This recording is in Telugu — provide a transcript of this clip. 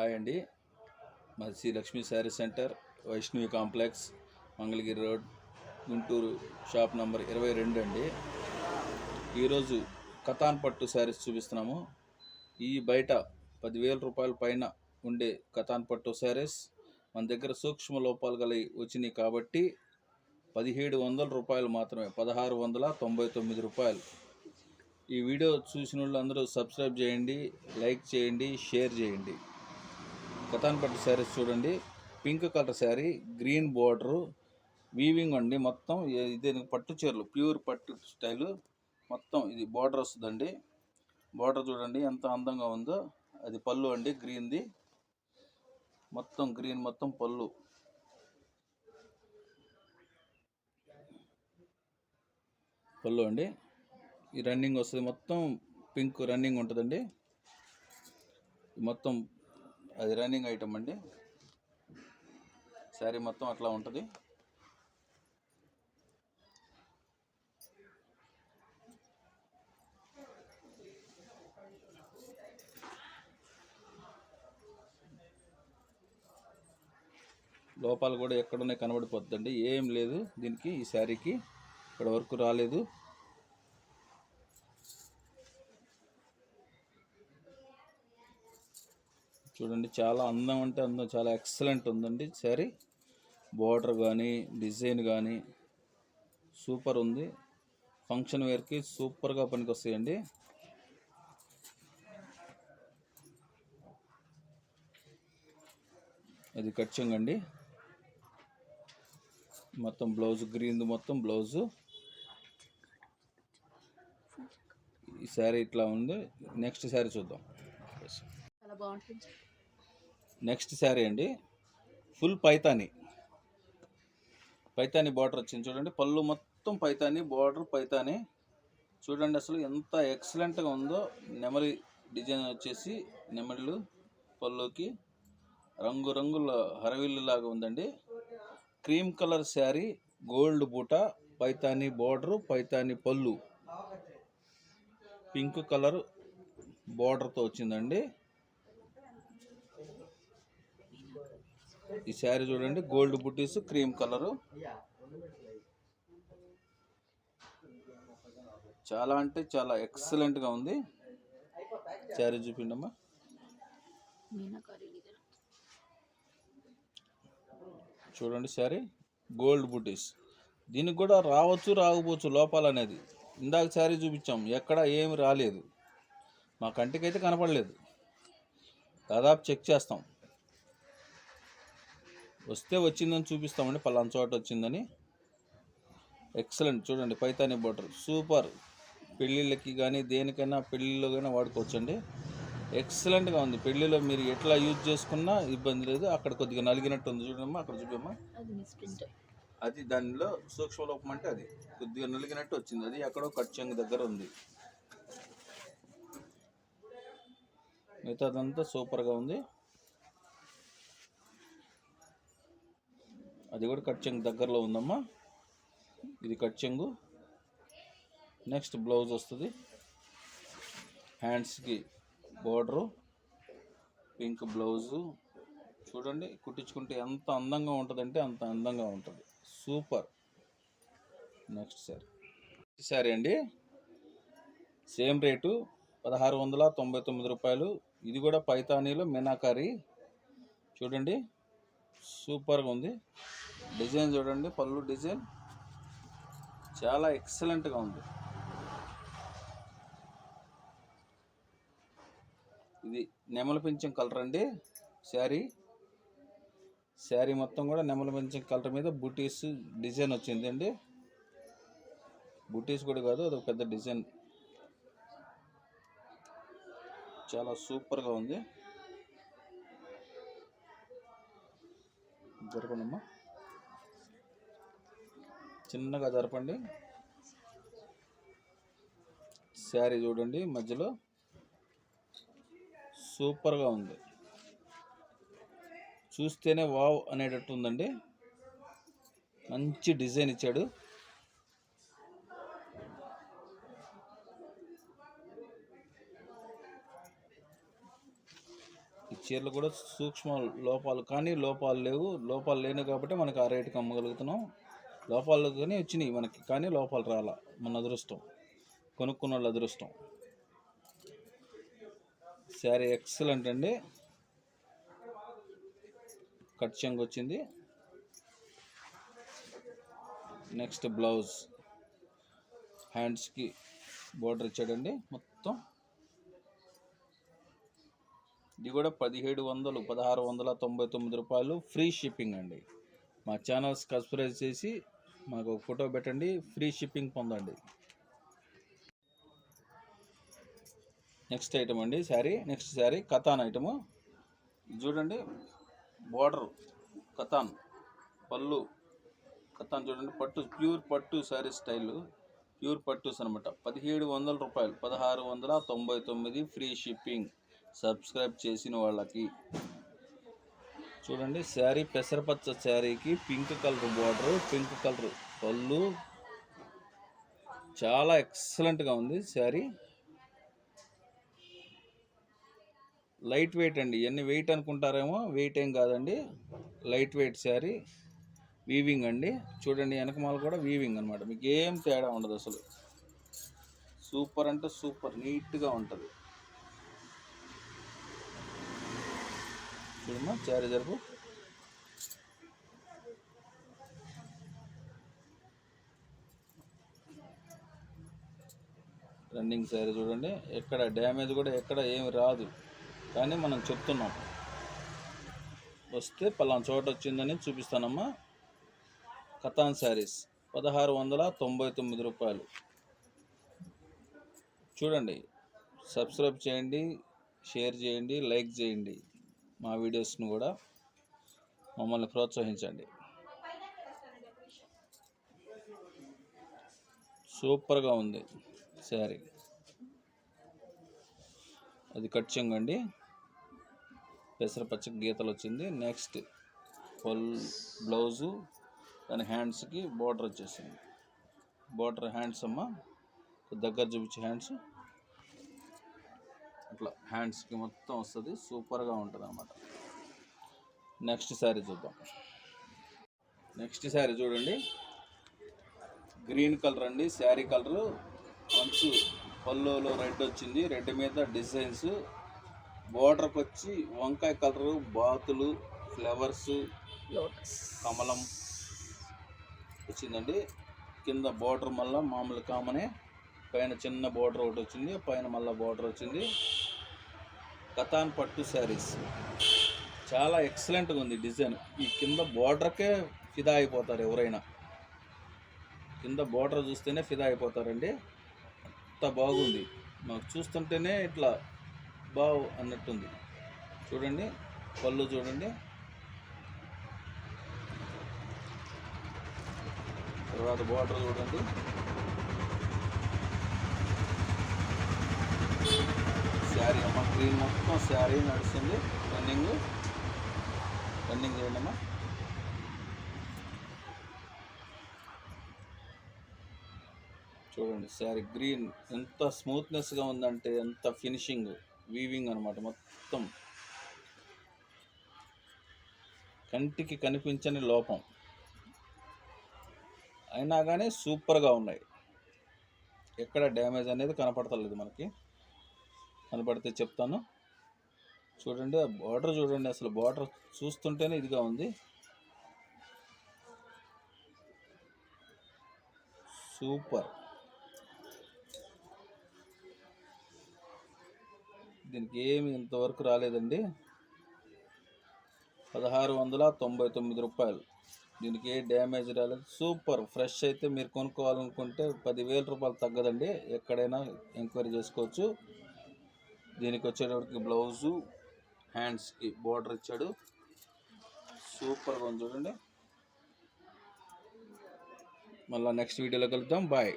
హాయ్ అండి. మాది Sri Lakshmi saree centre Vaishnavi complex Mangalagiri road Guntur shop number ఇరవై రెండు అండి. ఈరోజు కథాన్ పట్టు శారీస్ చూపిస్తున్నాము. ఈ బయట పదివేల రూపాయల పైన ఉండే కథాన్ పట్టు శారీస్ మన దగ్గర సూక్ష్మ లోపాలు గల వచ్చినాయి కాబట్టి పదిహేడు వందల రూపాయలు మాత్రమే పదహారు వందల తొంభై తొమ్మిది రూపాయలు. ఈ వీడియో చూసిన వాళ్ళు అందరూ సబ్స్క్రైబ్ చేయండి లైక్ చేయండి షేర్ చేయండి. కథాన్ పట్టు శారీస్ చూడండి. Pink colour saree green border weaving అండి. మొత్తం ఇది పట్టు చీరలు ప్యూర్ పట్టు స్టైలు. మొత్తం ఇది బార్డర్ వస్తుందండి. బార్డర్ చూడండి ఎంత అందంగా ఉందో. అది పళ్ళు అండి గ్రీన్ది. మొత్తం గ్రీన్ మొత్తం పళ్ళు. పళ్ళు అండి. ఈ రన్నింగ్ వస్తుంది. మొత్తం పింక్ రన్నింగ్ ఉంటుందండి. మొత్తం అది రన్నింగ్ ఐటమ్ అండి. శారీ మొత్తం అట్లా ఉంటుంది. లోపాలు కూడా ఎక్కడున్నాయి కనబడిపోతుందండి. ఏం లేదు దీనికి ఈ శారీకి ఇక్కడ వరకు రాలేదు. చూడండి చాలా అందం అంటే అందం చాలా ఎక్సలెంట్ ఉందండి. శారీ బార్డర్ కానీ డిజైన్ కానీ సూపర్ ఉంది. ఫంక్షన్ వేర్కి సూపర్గా పనికొస్తాయండి. అది ఇది కచ్చింగ్ అండి మొత్తం బ్లౌజ్ గ్రీన్ మొత్తం బ్లౌజు ఈ శారీ ఇట్లా ఉంది. నెక్స్ట్ శారీ చూద్దాం. చాలా బాగుంటుంది. నెక్స్ట్ శారీ అండి. ఫుల్ పైతాని. పైతాని బార్డర్ వచ్చింది చూడండి. పళ్ళు మొత్తం పైతాని బార్డర్ పైతాని. చూడండి అసలు ఎంత ఎక్సలెంట్గా ఉందో. నెమలి డిజైన్ వచ్చేసి నెమళ్ళు పళ్ళుకి. రంగురంగుల హరవిల్లు లాగా ఉందండి. క్రీమ్ కలర్ శారీ గోల్డ్ బూట పైతాని బార్డరు పైతాని పళ్ళు. పింక్ కలర్ బార్డర్తో వచ్చిందండి. ఈ శారీ చూడండి గోల్డ్ బుటీస్ క్రీమ్ కలరు. చాలా అంటే చాలా ఎక్సలెంట్గా ఉంది. శారీ చూపిండమ్మా చూడండి శారీ గోల్డ్ బుటీస్. దీనికి కూడా రావచ్చు రాకపోవచ్చు లోపాలు అనేది. ఇందాక శారీ చూపించాం ఎక్కడ ఏమి రాలేదు. మా కంటికైతే కనపడలేదు. దాదాపు చెక్ చేస్తాం. వస్తే వచ్చిందని చూపిస్తామండి. పలానా చోట వచ్చిందని. ఎక్సలెంట్ చూడండి పైతాని బోటర్. సూపర్ పెళ్ళిళ్ళకి కానీ దేనికైనా పెళ్ళిళ్ళలో కానీ వాడుకోవచ్చండి. ఎక్సలెంట్గా ఉంది. పెళ్ళిలో మీరు ఎట్లా యూజ్ చేసుకున్నా ఇబ్బంది లేదు. అక్కడ కొద్దిగా నలిగినట్టు ఉంది చూడమ్మా అక్కడ చూపమ్మా. అది దానిలో సూక్ష్మ లోపం అంటే అది. కొద్దిగా నలిగినట్టు వచ్చింది. అది ఎక్కడో కచ్చంగ్ దగ్గర ఉంది. మిగతాదంతా సూపర్గా ఉంది. అది కూడా కచ్చంగ్ దగ్గరలో ఉందమ్మా. ఇది కచ్చంగు నెక్స్ట్ బ్లౌజ్ వస్తుంది. హ్యాండ్స్కి బోర్డరు పింక్ బ్లౌజు చూడండి కుట్టించుకుంటే ఎంత అందంగా ఉంటుందంటే అంత అందంగా ఉంటుంది. సూపర్ నెక్స్ట్ శారీ ఈ శారీ అండి. సేమ్ రేటు పదహారు వందల తొంభై తొమ్మిది రూపాయలు. ఇది కూడా పైతానీలో మీనాకారి. చూడండి సూపర్గా ఉంది. డిజైన్ చూడండి పళ్ళు డిజైన్. చాలా ఎక్సలెంట్గా ఉంది. ఇది నెమల పెంచం కలర్ అండి. శారీ. శారీ మొత్తం కూడా నెమల పెంచం కలర్ మీద బుటీస్ డిజైన్ వచ్చింది అండి. బుటీస్ కూడా కాదు అదొక పెద్ద డిజైన్. చాలా సూపర్గా ఉంది. జరపండమ్మా. చిన్నగా జరపండి. శారీ చూడండి మధ్యలో. సూపర్గా ఉంది. చూస్తేనే వావ్ అనేటట్టు ఉందండి మంచి డిజైన్ ఇచ్చాడు. చీరలు కూడా సూక్ష్మ లోపాలు కానీ లోపాలు లేవు. లోపాలు లేని కాబట్టి మనకు ఆ రేటుకి అమ్మగలుగుతున్నాం. లోపాలు కానీ వచ్చినాయి మనకి కానీ లోపాలు రాలా మన అదృష్టం. కొనుక్కున్న వాళ్ళ అదృష్టం. శారీ ఎక్సలెంట్ అండి. కట్ చెంగ్ వచ్చింది. Next blouse. హ్యాండ్స్కి బోర్డర్ ఇచ్చాడండి మొత్తం. ఇది కూడా పదిహేడు వందలు పదహారు వందల తొంభై తొమ్మిది రూపాయలు ఫ్రీ షిప్పింగ్ అండి. మా ఛానల్ సబ్స్క్రైబ్ చేసి మాకు ఒక ఫోటో పెట్టండి ఫ్రీ షిప్పింగ్ పొందండి. నెక్స్ట్ ఐటమ్ అండి శారీ నెక్స్ట్ శారీ కథాన్ ఐటము చూడండి బార్డర్ కథాన్ పళ్ళు. కథాన్ చూడండి పట్టు ప్యూర్ పట్టు శారీ స్టైల్ ప్యూర్ పట్టుస్ అనమాట పదిహేడు వందల రూపాయలు పదహారు వందల తొంభై తొమ్మిది ఫ్రీ షిప్పింగ్ సబ్స్క్రైబ్ చేసిన వాళ్ళకి. చూడండి శారీ పెసరపచ్చ శారీకి pink colour border pink colour పళ్ళు. చాలా ఎక్సలెంట్గా ఉంది శారీ. లైట్ వెయిట్ అండి. ఇవన్నీ వెయిట్ అనుకుంటారేమో వెయిట్ ఏం కాదండి. Light weight sari. వీవింగ్ అండి. చూడండి వెనకమాల కూడా వీవింగ్ అనమాట మీకు ఏం తేడా ఉండదు అసలు. సూపర్ అంటే సూపర్ నీట్గా ఉంటుంది. చూడమ్మా చారీ జరుపు. రన్నింగ్ శారీ చూడండి ఎక్కడ డ్యామేజ్ కూడా ఎక్కడ ఏమి రాదు. కానీ మనం చెప్తున్నాం. వస్తే పలానా చోట వచ్చిందని చూపిస్తానమ్మా. కథాన్ శారీస్ పదహారు వందల తొంభై తొమ్మిది రూపాయలు. చూడండి సబ్స్క్రైబ్ చేయండి షేర్ చేయండి లైక్ చేయండి. మా వీడియోస్ను కూడా మమ్మల్ని ప్రోత్సహించండి. సూపర్గా ఉంది శారీ. అది కట్ చెంగండి పెసరపచ్చ గీతలు వచ్చింది. నెక్స్ట్ ఫుల్ బ్లౌజు దాని హ్యాండ్స్కి బార్డర్ వచ్చేసింది. బార్డర్ హ్యాండ్స్ అమ్మ. దగ్గర చూపించే హ్యాండ్స్. అట్లా హ్యాండ్స్కి మొత్తం వస్తుంది. సూపర్గా ఉంటుంది అన్నమాట నెక్స్ట్ శారీ చూద్దాం. నెక్స్ట్ శారీ చూడండి. గ్రీన్ కలర్ అండి. శారీ కలరు మంచు పళ్ళులో రెడ్ వచ్చింది. రెడ్ మీద డిజైన్స్. బోర్డర్కి వచ్చి వంకాయ కలరు బాతులు ఫ్లవర్స్ కమలం వచ్చిందండి. కింద బోర్డర్ మళ్ళీ మామూలు కామనే పైన చిన్న బోర్డర్ ఒకటి వచ్చింది పైన మళ్ళీ బోర్డర్ వచ్చింది. కథాన్ పట్టు శారీస్. చాలా ఎక్సలెంట్గా ఉంది డిజైన్. ఈ కింద బోర్డర్కే ఫిదా అయిపోతారు ఎవరైనా. కింద బోర్డర్ చూస్తేనే ఫిదా అయిపోతారండి. అంత బాగుంది. మాకు చూస్తుంటేనే ఇట్లా బావు అన్నట్టుంది. చూడండి పళ్ళు చూడండి. తర్వాత బార్డర్ చూడండి. శారీ అమ్మ క్రీమ్ మొత్తం శారీ నడుస్తుంది రన్నింగ్ రన్నింగ్ చేయండి అమ్మా. చూడండి శారీ గ్రీన్. ఎంత స్మూత్నెస్గా ఉందంటే ఎంత ఫినిషింగ్ వీవింగ్ అనమాట మొత్తం. కంటికి కనిపించని లోపం. అయినా కానీ సూపర్గా ఉన్నాయి. ఎక్కడ డ్యామేజ్ అనేది కనపడతలేదు మనకి. కనబడితే చెప్తాను. చూడండి ఆ బార్డర్ చూడండి అసలు బార్డర్ చూస్తుంటేనే ఇదిగా ఉంది. సూపర్. దీనికి ఏమి ఇంతవరకు రాలేదండి. పదహారు వందల తొంభై తొమ్మిది రూపాయలు. దీనికి ఏ డ్యామేజ్ రాలేదు. సూపర్. ఫ్రెష్ అయితే మీరు కొనుక్కోవాలనుకుంటే పదివేల రూపాయలు తగ్గదండి. ఎక్కడైనా ఎంక్వైరీ చేసుకోవచ్చు. దీనికి వచ్చేటప్పటికి బ్లౌజు హ్యాండ్స్కి బార్డర్ ఇచ్చాడు. సూపర్గా ఉంది చూడండి. మళ్ళీ నెక్స్ట్ వీడియోలో కలుద్దాం. బాయ్.